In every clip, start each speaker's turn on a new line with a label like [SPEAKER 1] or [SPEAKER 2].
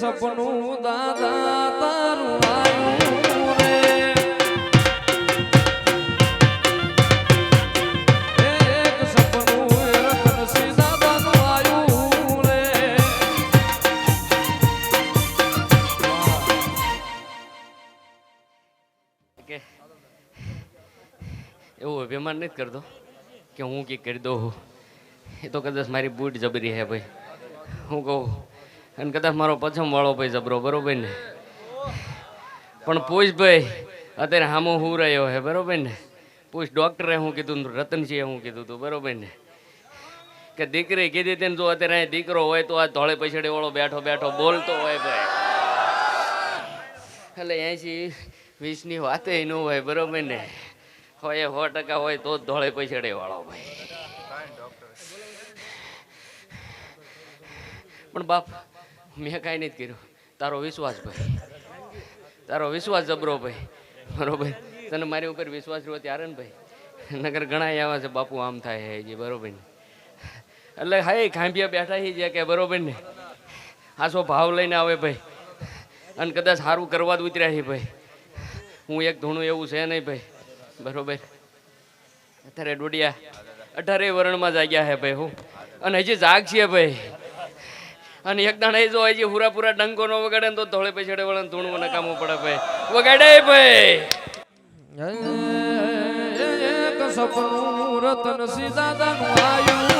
[SPEAKER 1] સપનું દાદા તારું
[SPEAKER 2] કે એવું અભિમાન નથી કરતો કે હું કંઈક કરી દઉં. એ તો કદાચ મારી બૂટ જબરી હે ભાઈ. હું કહું અને કદાચ મારો પછમ વાળો ભાઈ જબરો, બરોબર ને? પણ પૂછ ભાઈ, અત્યારે હામો હું રહ્યો હે, બરોબર ને? પૂછ ડૉક્ટરે હું કીધું રતનસિંહે હું કીધું તું, બરોબર ને? કે દીકરી કીધી તેને જો અત્યારે અહીં દીકરો હોય તો આ ધોળે પછાડી વાળો બેઠો બેઠો બોલતો હોય ભાઈ. એટલે એસી વીસની વાતે ન હોય, બરોબર ને? હોય સો ટકા હોય તો જ ધોળે પૈસડે વાળો ભાઈ. પણ બાપ મેં કાંઈ નથી કર્યું. તારો વિશ્વાસ ભાઈ. તારો વિશ્વાસ જબરો ભાઈ. બરોબર? તને મારી ઉપર વિશ્વાસ રહ્યો ત્યારે ને ભાઈ? નગર ઘણા આવ્યા છે બાપુ, આમ થાય હે જે, બરોબર ને? એટલે હા, ખાંભિયા બેઠા છે જે કે, બરોબર ને? આસો ભાવ લઈને આવે ભાઈ. અને કદાચ સારું કરવા જ ઉતર્યા છે ભાઈ. હું એક ધૂણું એવું છે નહીં ભાઈ. બરોબર? અત્યારે ડોડિયા અઢારે વર્ણમાં જાગ્યા હે ભાઈ હું. અને હજી જાગ છે ભાઈ. અને એક દાણા એ જો હજી પૂરા પૂરા ડંકો નો વગાડે ને તો ધોળે પછાડે વળે ધૂણવું નકામું પડે ભાઈ. વગાડે ભાઈ.
[SPEAKER 1] સપનું રતનસિંહ દાદાનું આયું રે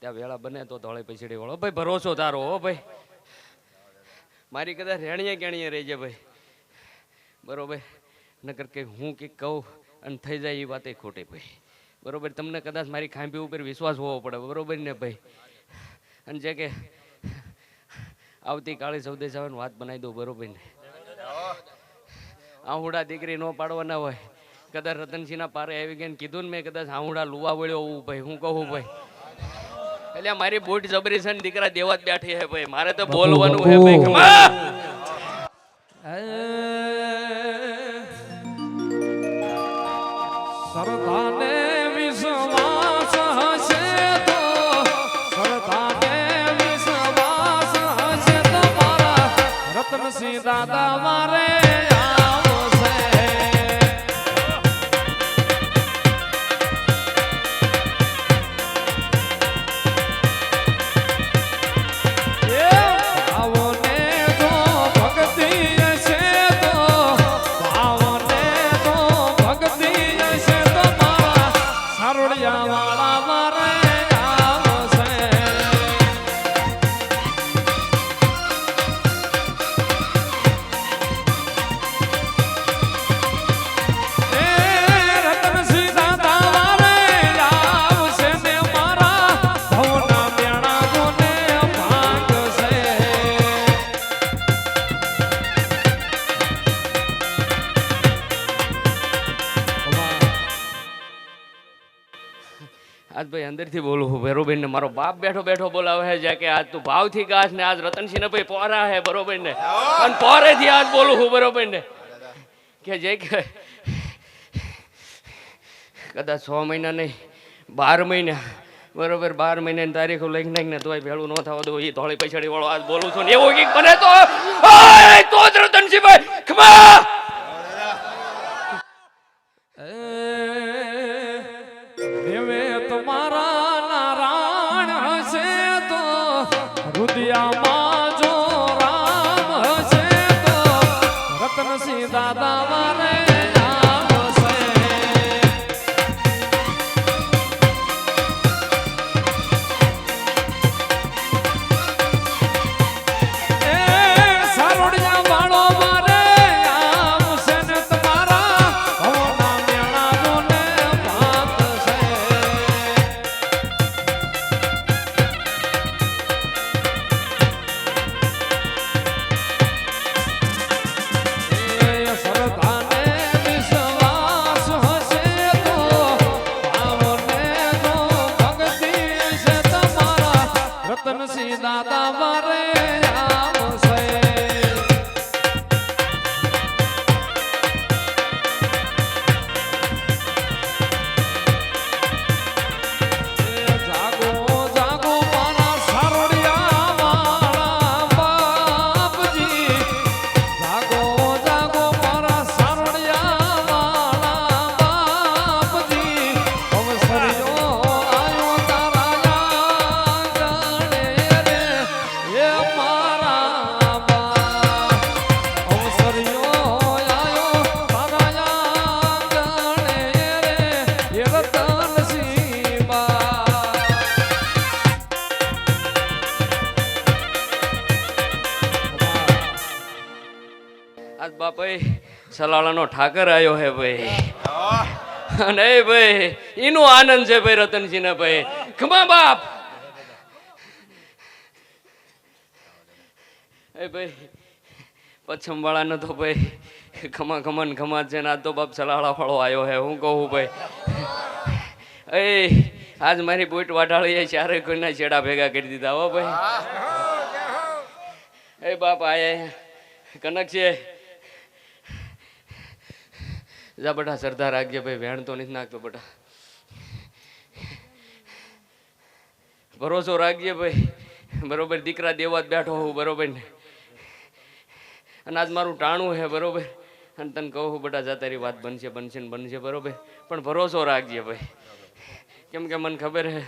[SPEAKER 2] ત્યાં વેળા બને તો ધોળે પૈસડી વાળો. ભાઈ ભરોસો તારો હો ભાઈ. મારી કદાચ રેણીએ કેણીએ રહેજે ભાઈ. બરોબર? નકર કે હું કે કહું અને થઈ જાય એ વાતે ખોટી ભાઈ. બરોબર તમને કદાચ મારી ખાંભી ઉપર વિશ્વાસ હોવો પડે બરોબર ને ભાઈ? અને જે કે આવતીકાલે સૌદે જવાની વાત બનાવી દઉં બરોબર ને? આહુડા દીકરી નો પાડવાના હોય. કદાચ રતનસિંહના પારે આવી ગયા કીધું ને મેં કદાચ આહુડા લુવા વળ્યો હોવું ભાઈ હું કહું ભાઈ? એટલે મારી બૂટ જબરી છે દીકરા દેવા જ બેઠી હે ભાઈ મારે તો બોલવાનું હે ભાઈ
[SPEAKER 1] મારો
[SPEAKER 2] બાપ બેઠો બેઠો બોલાવે છે જે કે આજ તું ભાવથી ગાશ ને આજ રતનસિંહ ને ભાઈ પોરા હે બરોબર ને? અને પોરેથી આજ બોલું હું બરોબર ને? કે જે કે કદાચ છ મહિના નહીં બાર મહિના બરોબર બાર મહિનાની તારીખો લઈને નાખીને તોય ભેળું ન થવા દો એ ધોળી પછાડી વાળો આજ બોલું છું ને એવું કંઈક બને તો? ભાઈ સલાળાનો ઠાકર આવ્યો હે ભાઈ. એ ભાઈ એનો આનંદ છે ભાઈ રતનજી ને ભાઈ. ખમા બાપ. એ ભાઈ, પચ્છમ ન તો ભાઈ ખમા ખમન ખમા છે ને આ તો બાપ સલાળા વાળો આવ્યો હે, હું કહું ભાઈ. એ, આજ મારી બોટ વાઢાળીએ ચારે કોઈના છેડા ભેગા કરી દીધા હો ભાઈ. એ બાપ આયા, કનક છે જા બટા, સરદાર રાખજે ભાઈ, વેણ તો નથી નાખતો બટા. ભરોસો રાખજે ભાઈ. બરોબર, દીકરા દેવા જ બેઠો હું, બરોબર ને? અને આજ મારું ટાણું હે બરોબર? અને તને કહું બટા, જા તારી વાત બનશે બનશે ને બનશે, બરોબર? પણ ભરોસો રાખજે ભાઈ. કેમ કે મને ખબર હે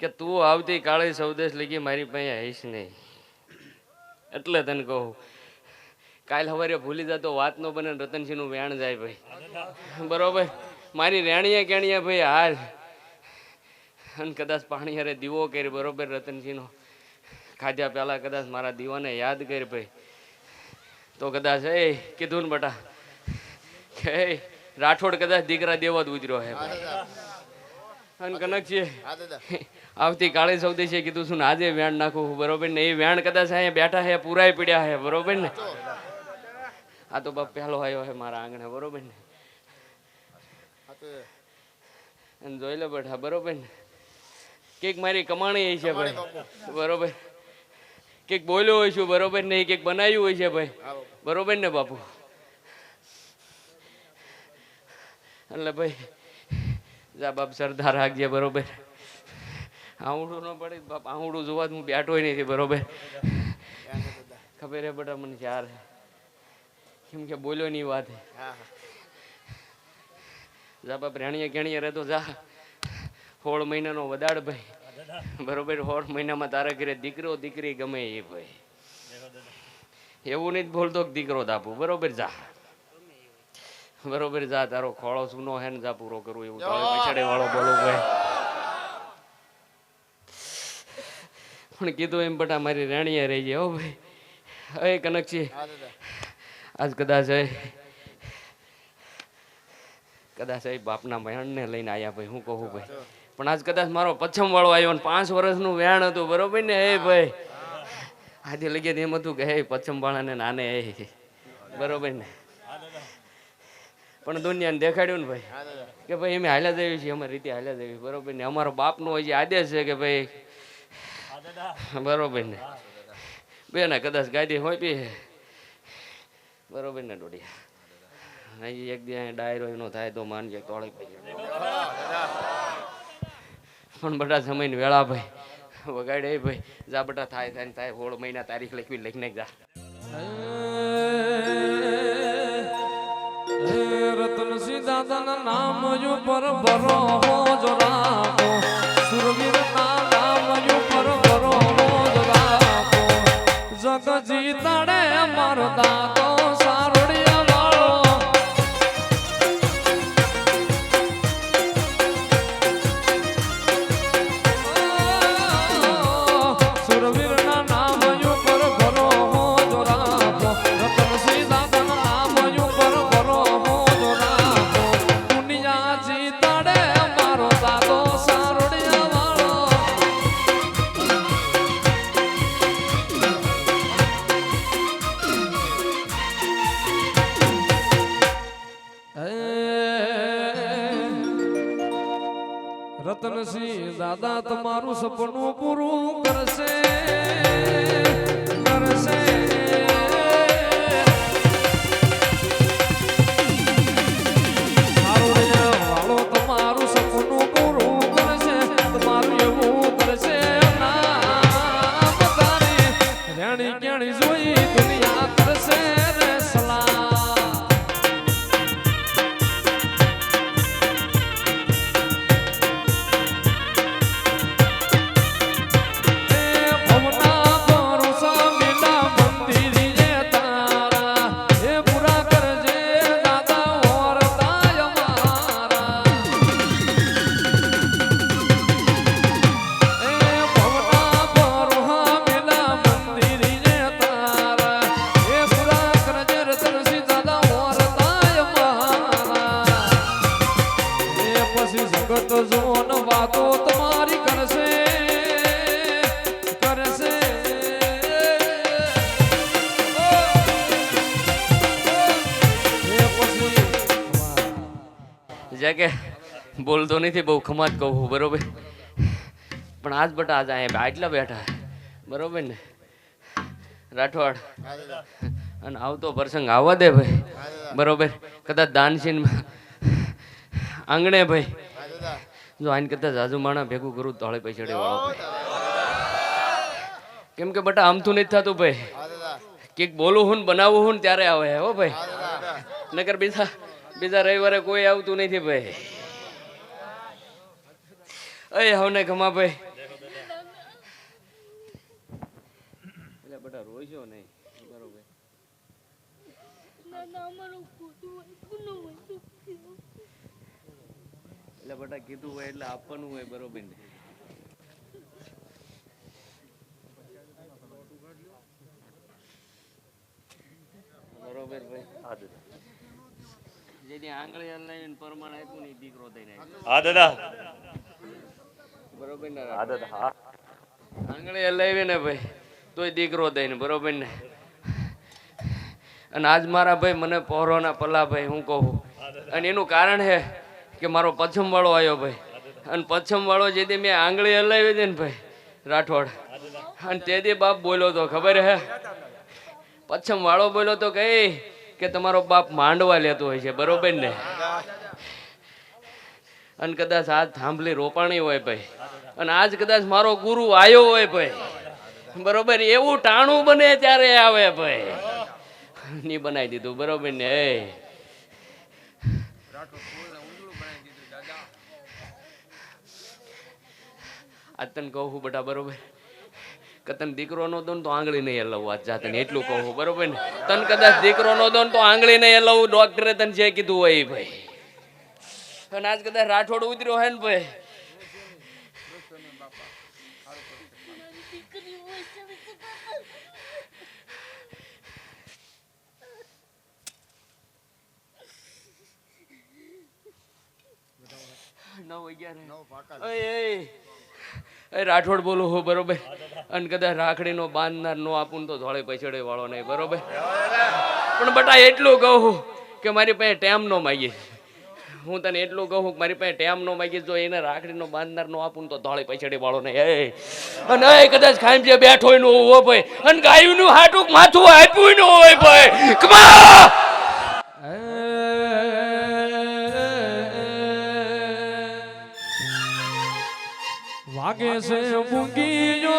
[SPEAKER 2] કે તું આવતી કાળે સૌદેશ લગી મારી પાસે આવીશ નહીં. એટલે તને કહું કાલ સવારે ભૂલી જતો વાત નો બને ને રતનસિંહનું વેણ જાય ભાઈ. બરોબર? મારી રેણીએ કેણીએ ભાઈ હાલ. અને કદાચ પાણી હારે દીવો કરી બરોબર? રતનસિંહનો. ખાધા પહેલા કદાચ મારા દીવાને યાદ કરી ભાઈ. તો કદાચ એ કીધું ને બટા. કે રાઠોડ કદાચ દીકરા દેવા જ ઉજર્યો હે અને કનક છે આવતી કાળે સૌદે છે કીધું શું ને આજે વેણ નાખું બરોબર? ને એ વેણ કદાચ અહીંયા બેઠા હે પૂરાય પડ્યા હે બરોબર ને? આ તો બાપ પહેલો આવ્યો હે મારા આંગણે બરોબર ને? અને જોઈ લે બેઠા બરોબર ને? કેક મારી કમાણી હોય છે ભાઈ. બરોબર. કેક બોલ્યો હોય છું બરોબર ને? કેક બનાવ્યું હોય છે ભાઈ. બરોબર ને બાપુ? એટલે ભાઈ જા બાપ સરદાર રાખજે બરોબર. આવડું ન પડે બાપ આવડું જોવા હું બેઠો નથી બરોબર. ખબર હે બટા મને ચાર કેમ કે બોલ્યો ની વાત હે. જા બાપ રેણીએ કેણીએ રહેતો જા. સોળ મહિનાનો વદાડ ભાઈ. બરોબર સોળ મહિનામાં તારા ઘરે દીકરો દીકરી ગમે એ ભાઈ. એવું નહીં બોલતો કે દીકરો દાપુ બરોબર જા. બરોબર જા તારો ખોળો સૂનો હે ને જા પૂરો કરું એવું. તારે પછાડે વાળો બોલો ભાઈ. પણ કીધું એમ બટા મારી રેણીએ રહી જાય હો ભાઈ. હવે કનક છે આજ કદાચ કદાચ એ બાપના બહેણને લઈને આવ્યા ભાઈ, હું કહું ભાઈ. પણ આજ કદાચ મારો પચ્છમ વાળો આવ્યો ને પાંચ વર્ષનું વેણ હતું, બરોબર ને? એ ભાઈ. આજે લગી એમ હતું કે, હે પચ્છમ વાળાને નાને, એ. બરોબર ને? પણ દુનિયાને દેખાડ્યું ને ભાઈ. કે ભાઈ, અમે હાલ્યા જઈએ છીએ અમારી રીતે હાલ્યા જઈએ બરોબર ને? અમારો બાપનો હજી આદેશ છે કે ભાઈ બરોબર ને? બે ને કદાચ ગાડી હોય બી બરોબર ને ડોડિયા? એક દી ડાયરો એનો થાય તો માનજે તોળી પડી પણ બધા સમય વેળા ભાઈ. વગાડે ભાઈ. જા બટા થાય થાય થાય. હોળ મહિના તારીખ લખવી લખીને જા.
[SPEAKER 1] હે રતનસિંહ દાદાના નામ પર ભરો જો રાખો. સુરવીરના નામ ઉપર ભરો જો સગત જીતાડે મારો દાદો રતનસિંહ દાદા તમારું સપનું પૂરું કરશે. કરશે.
[SPEAKER 2] બોલતો નથી, બહુ ખમાત કહું બરોબર? પણ આજ બટા આજ અહીંયા આટલા બેઠા બરોબર ને? રાઠવાડ. અને આવતો પ્રસંગ આવવા દે ભાઈ, બરોબર? કદાચ દાનસીન આંગણે ભાઈ. જો આને કદાચ જાજુ માણા ભેગું કરું તો હળે પૈસા વાળો કેમ કે બટા આમતું નથી થતું ભાઈ. કંઈક બોલું હું બનાવું હું ને ત્યારે આવે, હો ભાઈ. નકર બીજા બીજા રવિવારે કોઈ આવતું નથી ભાઈ. અય હવને ખમા ભાઈ એટલે બટા રોઈશો નહીં. બરોબર.
[SPEAKER 3] ના ના અમારું ખોટું હોય કોનું હોય
[SPEAKER 2] એટલે બધા કીધું હોય એટલે આપવાનું હોય બરોબર. ને બરોબર ભાઈ. જેની આંગળી હલાવીને પરમાણ આપ્યું ને દીકરો થઈને.
[SPEAKER 4] હા દાદા.
[SPEAKER 2] બરોબર ને
[SPEAKER 4] હા દાદા હા.
[SPEAKER 2] આંગળી હલાવી ને ભાઈ તોય દીકરો થઈને બરોબર ને. અને આજ મારા ભાઈ મને પહોરોના પલ્લા ભાઈ હું કહું. અને એનું કારણ છે કે મારો પછમ વાળો આવ્યો ભાઈ. અને પછમ વાળો જે દી મેં આંગળી હલાવી હતી ને ભાઈ રાઠોડ. અને તે દી બાપ બોલ્યો તો ખબર હે? પછમ વાળો બોલ્યો તો કઈ કે તમારો બાપ માંડવા લેતો હોય છે, બરોબર ને? અને કદાચ આજ થાંભલી રોપાણી હોય ભાઈ. અને આજ કદાચ મારો ગુરુ આવ્યો હોય ભાઈ. બરોબર, એવું ટાણું બને ત્યારે આવે ભાઈ. ની બનાવી દીધું, બરોબર ને? એ. આ તને કહું બટા, બરોબર? કે તને દીકરો નો દો તો આંગળી નહીં હલાવવા આજ જાતે એટલું કહું બરોબર ને? તને કદાચ દીકરો નો દો તો આંગળી નહીં હલાવવું ડોક્ટરે તને જે કીધું હોય ભાઈ. અને આજ કદાચ રાઠોડ ઉતર્યો હોય ને ભાઈ. નવ અગિયાર. ઓય, ઓય. એ રાઠોડ બોલું હું, બરોબર? અને કદાચ રાખડીનો બાંધનાર નો આપું તો ધોળે પછડે વાળો નહીં, બરોબર? પણ બટા એટલું કહું કે મારી પાસે ટેમ નો માગીશ હું તને એટલું કહું કે મારી પાસે ટેમ નો માગીશ જો એને રાખડીનો બાંધનાર નો આપું તો ધોળે પછડે વાળો નહીં. એ. અને એ કદાચ ખાઈમ જે બેઠો હોય નો હોવો ભાઈ. અને ગાયું નું હાટુક માથું આપ્યું ન હોય ભાઈ.
[SPEAKER 1] વાગે છે મૂંગીયો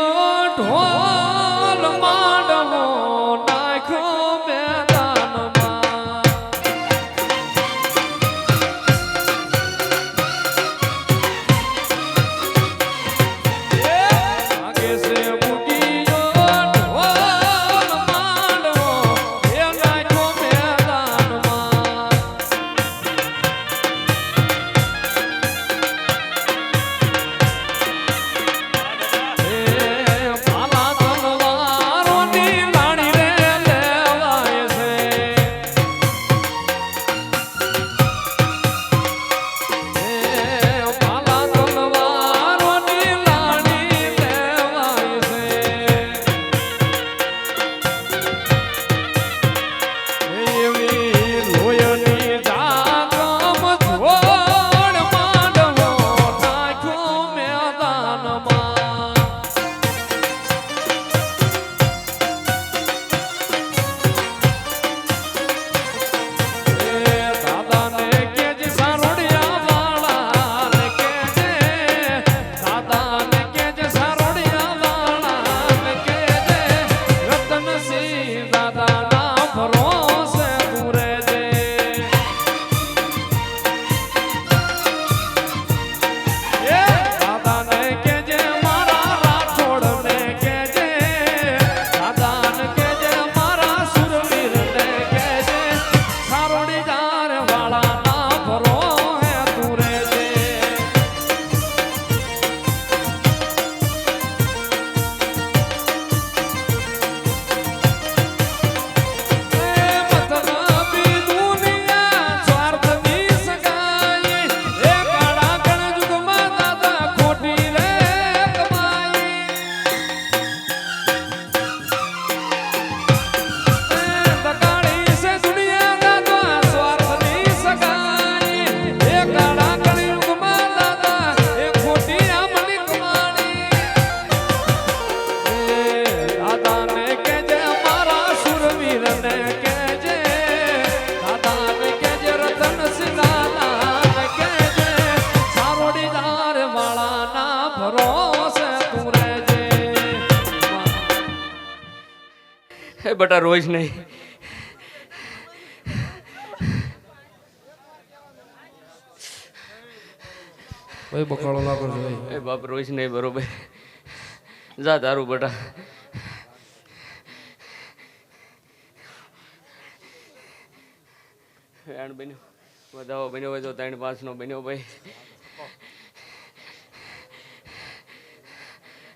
[SPEAKER 2] હે જ નહીં.
[SPEAKER 1] ભાઈ બકાળો ના કરજો
[SPEAKER 2] એ બાપ રોજ નહીં બરોબર. જા તારું બટા. વેણ બન્યો. વધાવો બન્યો હોય તો ત્રણ પાંચ નો બન્યો ભાઈ.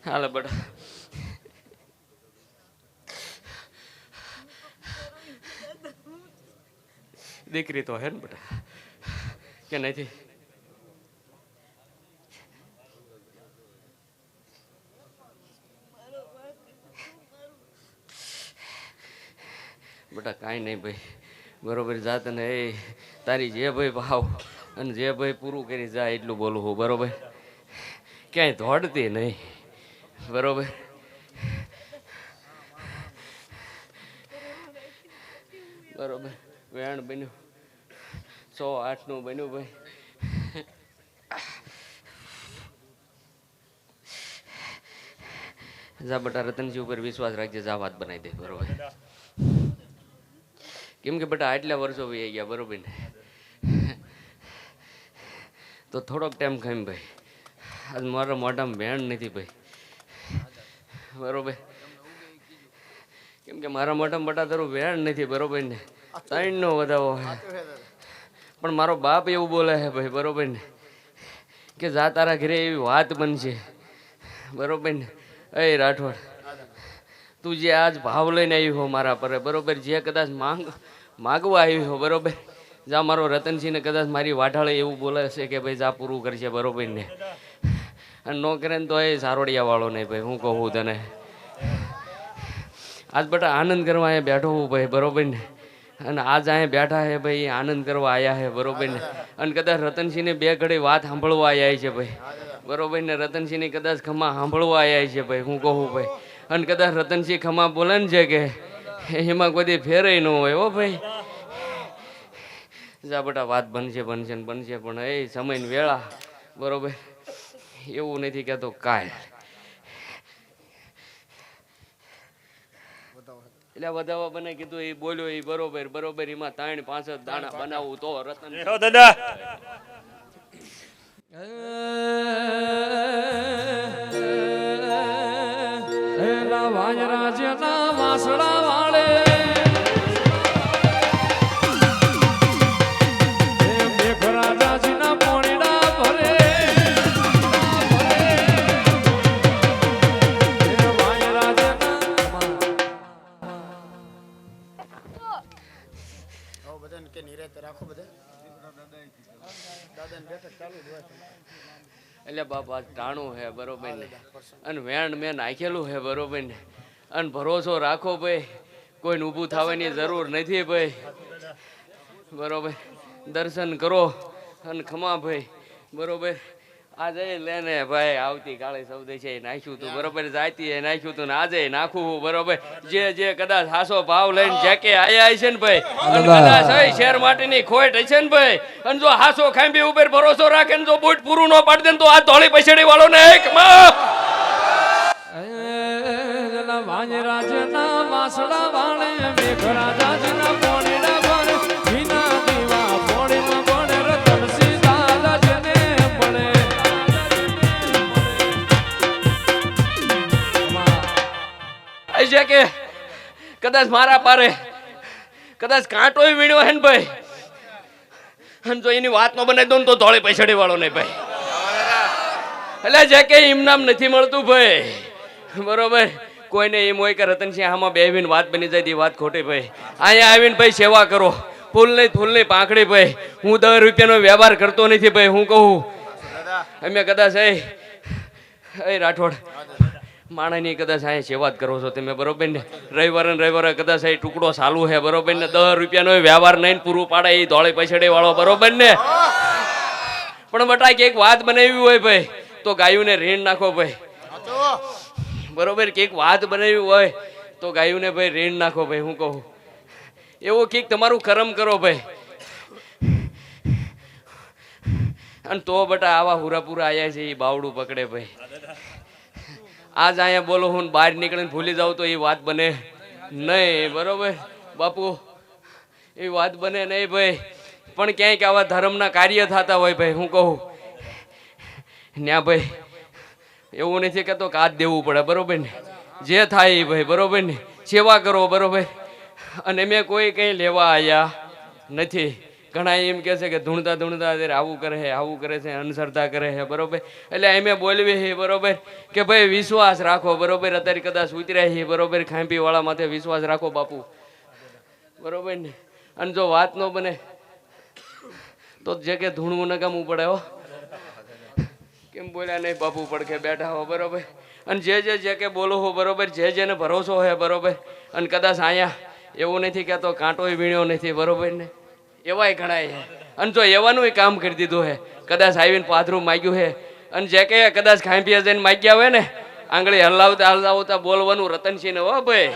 [SPEAKER 2] હાલે બટા. દીકરી તો હે ને બટા. કે નથી બેટા કાંઈ નહીં ભાઈ. બરોબર જાત ને એ તારી જે ભાઈ ભાવ અને જે ભાઈ પૂરું કરી જાય એટલું બોલું હું, બરોબર? ક્યાંય દોડતી નહીં, બરોબર? બરોબર. વેણ બન્યું. સો આઠનું બન્યું ભાઈ. જા બટા રતનજી ઉપર વિશ્વાસ રાખજે જા વાત બનાવી દે બરોબર? કેમ કે બટા આટલા વર્ષો વહી ગયા બરોબર ને? તો થોડોક ટાઈમ ખાઈમ ભાઈ. આજ મારા મોઢામાં ભેણ નથી ભાઈ. બરોબર? કેમ કે મારા મોઢામાં બટા તારું ભેણ નથી બરોબર ને? ત્રણનો વધાવો. પણ મારો બાપ એવું બોલે છે, ભાઈ, બરોબર ને? કે જા તારા ઘરે એવી વાત બનશે. બરોબર ને? એ રાઠોડ, તું જે આજ ભાવ લઈને આવી હો મારા પર, બરોબર? જે કદાચ માંગ, માગવા આવી હો, બરોબર? જા, મારો રતનસિંહને કદાચ મારી વાઢાળે એવું બોલે છે કે, ભાઈ, જા, પૂરું કરશે બરોબર ને? અને નો કરે ને તો એ સારોડિયા વાળો નહીં, ભાઈ, હું કહું તને. આજ બટા આનંદ કરવા અહીંયા બેઠો હું, ભાઈ, બરોબર ને? અને આજ અહીંયા બેઠા હે ભાઈ આનંદ કરવા આવ્યા હે બરોબર ને? અને કદાચ રતનસિંહને બે ઘડી વાત સાંભળવા આવ્યા છે ભાઈ. બરોબર ને? રતનસિંહની કદાચ ખમા સાંભળવા આવ્યા છે ભાઈ, હું કહું ભાઈ. અને કદાચ રતનસિંહ ખમા બોલે ને છે કે, એમાં કોઈ ફેરય ન હોય, હો ભાઈ. જા બટા, વાત બનશે બનશે ને બનશે, પણ એ સમયની વેળા, બરોબર? એવું નથી કહેતો કાલ એટલે વધાવા બને કીધું એ બોલ્યો એ બરોબર બરોબર એમાં ત્રણ પાંચ જ દાણા બનાવું તો રતન.
[SPEAKER 4] દાદા.
[SPEAKER 1] એલા વાજરાજના વાસડા
[SPEAKER 2] ટાણું હે બરોબર ને? અને વેણ મેં નાખેલું હે બરોબર ને? અને ભરોસો રાખો ભાઈ કોઈને ઊભું થવાની જરૂર નથી ભાઈ. બરોબર. દર્શન કરો અને ખમા ભાઈ. બરોબર. આજે લેને ભાઈ આવતીકાલે સૌદે છે નાખ્યું તું બરોબર? જાતી નાખ્યું તું ને આજે નાખું બરોબર? જે જે કદાચ હાસો ભાવ લઈને જેકે આયા છે ને ભાઈ કદાચ હોય શેર માટેની ખોટ હશે ને ભાઈ અને જો હાસો ખાંભી ઉપર ભરોસો રાખે ને જો બૂટ પૂરું ન પાડી દે ને તો આ ધોળી પછડી વાળો ને એક માફ
[SPEAKER 1] એલા વાજરાજના વાસડા વાળે મેઘરાજાજીના
[SPEAKER 2] કદાચ મારા પારે, કદાચ કાંટો વીણ્યો હે ને ભાઈ. અને જો એની વાત નો બનાવી દઉં ને તો ધોળે પૈસડી વાળો નહીં ભાઈ. એટલે જે કે નામ નથી મળતું ભાઈ. બરોબર? કોઈને એમ હોય કે રતનસિંહ આમાં બેવીને વાત બની જાય તે વાત ખોટી ભાઈ. અહીંયા આવીને ભાઈ સેવા કરો. ફૂલ નહીં ફૂલ નહીં, પાંખડી ભાઈ. હું દસ રૂપિયાનો વ્યવહાર કરતો નથી ભાઈ, હું કહું. અમે કદાચ, એ એ રાઠોડ માણસની કદાચ આ સેવા કરો છો તમે, બરોબર ને? રવિવારે રવિવારે કદાચ એ ટુકડો ચાલુ છે, બરોબર ને? દસ રૂપિયાનો વ્યવહાર નહીં પૂરું પાડે, એ ધોળે પૈસડે વાળો, બરોબર ને? પણ બટા કે એક વાત બનાવી હોય ભાઈ, તો ગાયુંને રીણ નાખો ભાઈ. બરોબર, કે એક વાત બનાવી હોય, તો ગાયુંને ભાઈ રીણ નાખો ભાઈ, હું કહું. એવું કંઈક તમારું કરમ કરો ભાઈ. અને તો બટા આવા હુરાપુરા આવ્યા છે, એ બાવડું પકડે ભાઈ. આજ અહીંયા બોલો હું બહાર નીકળીને ભૂલી જાઉં તો એ વાત બને નહીં, બરોબર? બાપુ, એ વાત બને નહીં ભાઈ. પણ ક્યાંક આવા ધર્મના કાર્ય થતા હોય ભાઈ, હું કહું. ન્યા ભાઈ, એવું નથી કહેતો કે હાથ દેવું પડે, બરોબર ને? જે થાય એ ભાઈ, બરોબર ને? સેવા કરો, બરોબર? અને મેં કોઈ કંઈ લેવા આવ્યા નથી. ઘણા એમ કહે છે કે ધૂણતા ધૂણતા અત્યારે આવું કરે છે, આવું કરે છે, અનસરતા કરે છે, બરોબર? એટલે એમે બોલવી છે, બરોબર? કે ભાઈ વિશ્વાસ રાખો, બરોબર? અત્યારે કદાચ ઉતર્યા છે બરોબર? ખાંપીવાળા માથે વિશ્વાસ રાખો બાપુ. બરોબર ને? અને જો વાત ન બને, તો જે કે ધૂણવું નગામવું પડે હો. કેમ બોલ્યા નહીં બાપુ પડખે બેઠા હો, બરોબર? અને જે જે જે કે બોલો હો, બરોબર? જે જેને ભરોસો હોય બરોબર? અને કદાચ અહીંયા એવું નથી કહેતો, કાંટોય વીણ્યો નથી, બરોબર ને? એવાય ઘણાય છે અને જો એવાનું કામ કરી દીધું હે. કદાચ આવીને પાથરું માગ્યું હે. અને જે કે કદાચ ખાંભી જઈને માગ્યા હોય ને આંગળી હલાવતા હલાવતા બોલવાનું રતનસિંહ હો ભાઈ.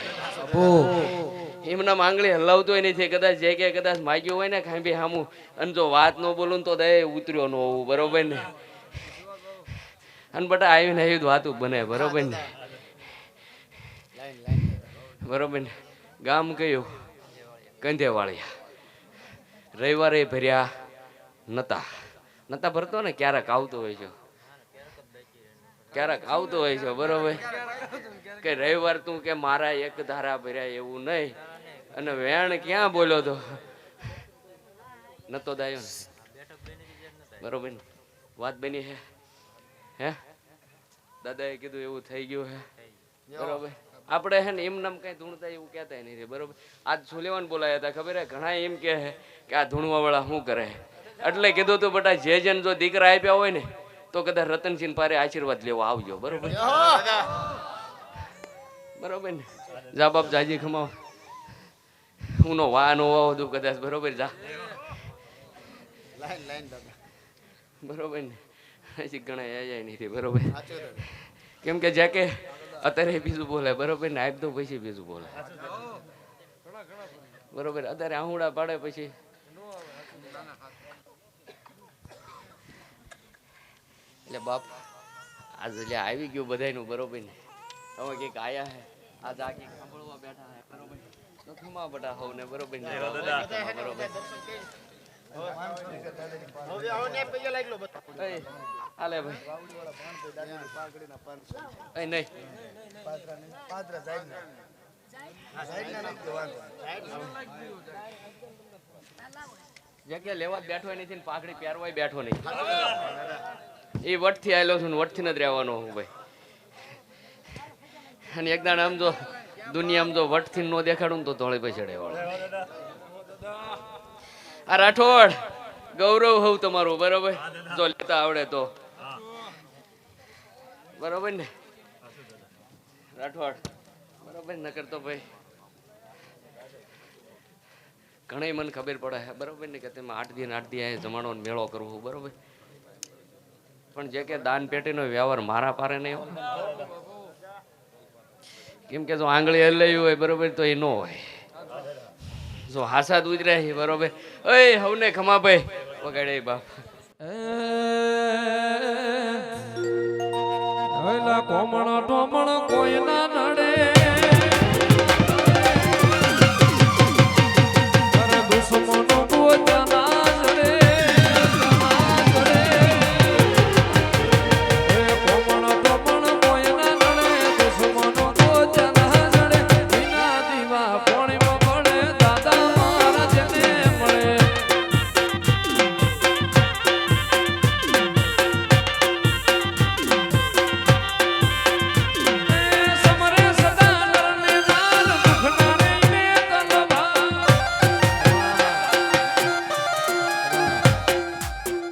[SPEAKER 2] એમના આંગળી હલાવતો નથી. કદાચ જે કે કદાચ માગ્યું હોય ને ખાંભી હામું અને જો વાત ન બોલું તો દે ઉતર્યો ન હોવું બરોબર ને? અને બટા આવીને આવી વાતું બને. બરોબર ને? બરોબર ને? ગામ કયું? કંધેવાળિયા. રવિવારે ભર્યા નતા. નતા ભરતો ને ક્યારેક આવતો હોય છે. ક્યારેક આવતો હોય છે, બરોબર? કે રવિવાર તું કે મારા એક ધારા ભર્યા એવું નહીં. અને વેણ ક્યાં બોલ્યો તો? નતો દાયો બરોબર વાત બની હે? હે? દાદાએ કીધું એવું થઈ ગયું હે. બરોબર? આપણે હે ને એમ નામ કઈ ધૂણતા એવું કહેતા નહીં બરોબર? આજ સુલેવાન બોલાયા હતા ખબર હે? ઘણા એમ કહે કે આ ધૂણવા વાળા શું કરે એટલે કીધું તું બટા જે જન જો દીકરા આપ્યા હોય ને તો કદાચ રતનસિંહ પારે આશીર્વાદ લેવા આવજો બરોબર? બરોબર ને? જા બાપ જાજી ખમાવ. હું નો વા નો વાવ દઉં કદાચ બરોબર? જા.
[SPEAKER 5] લાઈન લાઈન
[SPEAKER 2] બરોબર ને? હજી ઘણા જાય નહીં બરોબર? કેમ કે જે કે અત્યારે બીજું બોલે બરોબર ને આપ તો પછી બીજું બોલે બરોબર અત્યારે આહુડા પાડે પછી. એટલે બાપ આજ એટલે આવી ગયું બધાયનું બરોબર ને? તમે કંઈક આયા હે. આજ આખી સાંભળવા બેઠા હે બરોબર તો ખમા બટા હોવ ને? બરોબર ને? બરોબર હાલે ભાઈ. નહીં. જે કે લેવા બેઠો નથી ને પાકડી પહેરવાય બેઠો નહીં. એ વટથી આવેલો છું ને વટથી જ રહેવાનો હું ભાઈ. અને એક આમ જો, દુનિયામાં જો વટથી નો દેખાડું તો ધોળી પછી ચડે વાળો. આ રાઠોડ, ગૌરવ હોવ તમારું, બરોબર? જો લેતા આવડે તો. બરોબર ને? રાઠોડ, બરોબર ન? કરતો ભાઈ ઘણી મને ખબર પડે બરોબર ને? કે તેમાં આઠ દિન આઠ દિન જમાડો મેળો કરવો, બરોબર? પણ જે કે દાન પેટીનો વ્યવહાર મારા પારે નહીં હોય. કેમ કે જો આંગળી હલાવી હોય, બરોબર, તો એ ન હોય. જો હાસા ઉતર્યા છે, બરોબર. ઓય, હવને ખમા ભાઈ વગાડે બાપ.
[SPEAKER 1] હવેલા કોમણ ટોમણ કોઈ ના નડે દુશ્મનો પોતાના